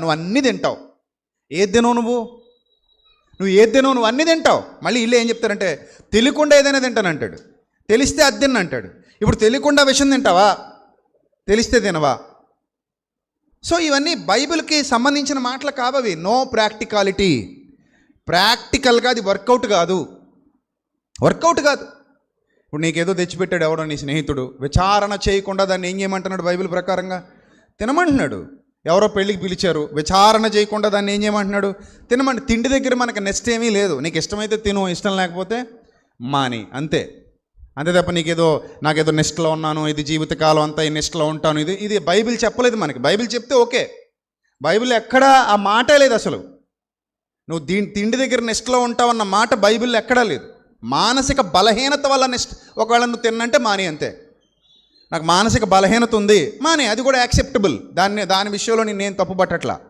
నువ్వు అన్నీ తింటావు. ఏది తినవు నువ్వు? నువ్వు ఏది తినవు నువ్వు అన్నీ తింటావు. మళ్ళీ ఇల్లు ఏం చెప్తారంటే తెలియకుండా ఏదైనా తింటానంటాడు. తెలిస్తే అది తిన్న అంటాడు. ఇప్పుడు తెలియకుండా విషయం తింటావా? తెలిస్తే తినవా? సో ఇవన్నీ బైబిల్కి సంబంధించిన మాటలు కావవి. No practicality. ప్రాక్టికల్గా అది వర్కౌట్ కాదు. వర్కౌట్ కాదు. ఇప్పుడు నీకేదో తెచ్చిపెట్టాడు ఎవడో నీ స్నేహితుడు. విచారణ చేయకుండా దాన్ని ఏం చేయమంటున్నాడు బైబిల్ ప్రకారంగా? తినమంటున్నాడు. ఎవరో పెళ్ళికి పిలిచారు విచారణ చేయకుండా దాన్ని ఏం చేయమంటున్నాడు? తినమండి తిండి దగ్గర మనకు నెక్స్ట్ ఏమీ లేదు. నీకు ఇష్టమైతే తిను ఇష్టం లేకపోతే మాని అంతే. అంతే తప్ప నీకేదో నాకేదో నెస్ట్లో ఉన్నాను ఇది జీవితకాలం అంతా ఈ నెస్ట్లో ఉంటాను ఇది ఇది బైబిల్ చెప్పలేదు మనకి. బైబిల్ చెప్తే ఓకే. బైబిల్ ఎక్కడా ఆ మాటే లేదు అసలు. నువ్వు దీని తిండి దగ్గర నెస్ట్లో ఉంటావు అన్న మాట బైబిల్ ఎక్కడా లేదు. మానసిక బలహీనత వల్ల నెస్ట్ ఒకవేళ నువ్వు తిన్నంటే మాని అంతే. నాకు మానసిక బలహీనత ఉంది. మానే అది కూడా యాక్సెప్టబుల్ దాన్ని దాని విషయంలో నేను తప్పు పట్టట్లా